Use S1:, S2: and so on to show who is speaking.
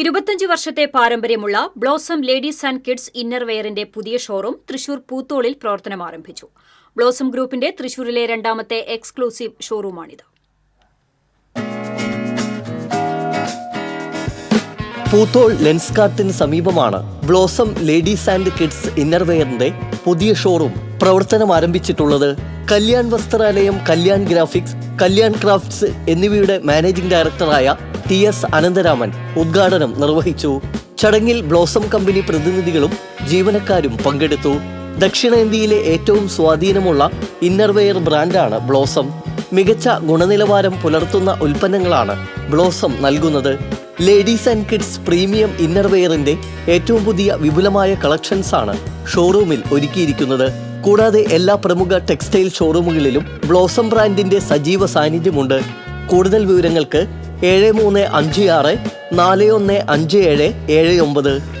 S1: ഇരുപത്തഞ്ച് വർഷത്തെ പാരമ്പര്യമുള്ള ബ്ലോസം ലേഡീസ് ആൻഡ് കിഡ്സ് ഇന്നർവെയറിന്റെ പുതിയ ഷോറൂം തൃശൂർ പൂത്തോളിൽ പ്രവർത്തനം ആരംഭിച്ചു. ബ്ലോസം ഗ്രൂപ്പിന്റെ തൃശൂരിലെ രണ്ടാമത്തെ എക്സ്ക്ലൂസീവ് ഷോറൂമാണിത്.
S2: പൂത്തോൾ ലെൻസ് കാർട്ടിന് സമീപമാണ് ബ്ലോസം ലേഡീസ് ആൻഡ് കിഡ്സ് ഇന്നർവെയറിന്റെ പുതിയ ഷോറൂം പ്രവർത്തനം ആരംഭിച്ചിട്ടുള്ളത്. കല്യാൺ വസ്ത്രാലയം കല്യാൺ ഗ്രാഫിക്സ് കല്യാൺ ക്രാഫ്റ്റ്സ് എന്നിവയുടെ മാനേജിംഗ് ഡയറക്ടറായ ടി എസ് അനന്തരാമൻ ഉദ്ഘാടനം നിർവഹിച്ചു. ചടങ്ങിൽ ബ്ലോസം കമ്പനി പ്രതിനിധികളും ജീവനക്കാരും പങ്കെടുത്തു. ദക്ഷിണേന്ത്യയിലെ ഏറ്റവും സ്വാധീനമുള്ള ഇന്നർവെയർ ബ്രാൻഡാണ് ബ്ലോസം. മികച്ച ഗുണനിലവാരം പുലർത്തുന്ന ഉൽപ്പന്നങ്ങളാണ് ബ്ലോസം നൽകുന്നത്. ലേഡീസ് ആൻഡ് കിഡ്സ് പ്രീമിയം ഇന്നർവെയറിന്റെ ഏറ്റവും പുതിയ വിപുലമായ കളക്ഷൻസ് ആണ് ഷോറൂമിൽ ഒരുക്കിയിരിക്കുന്നത്. കൂടാതെ എല്ലാ പ്രമുഖ ടെക്സ്റ്റൈൽ ഷോറൂമുകളിലും ബ്ലോസം ബ്രാൻഡിന്റെ സജീവ സാന്നിധ്യമുണ്ട്. കൂടുതൽ വിവരങ്ങൾക്ക് ഏഴ് മൂന്ന് അഞ്ച് ആറ് നാല് ഒന്ന് അഞ്ച് ഏഴ് ഏഴ് ഒമ്പത്.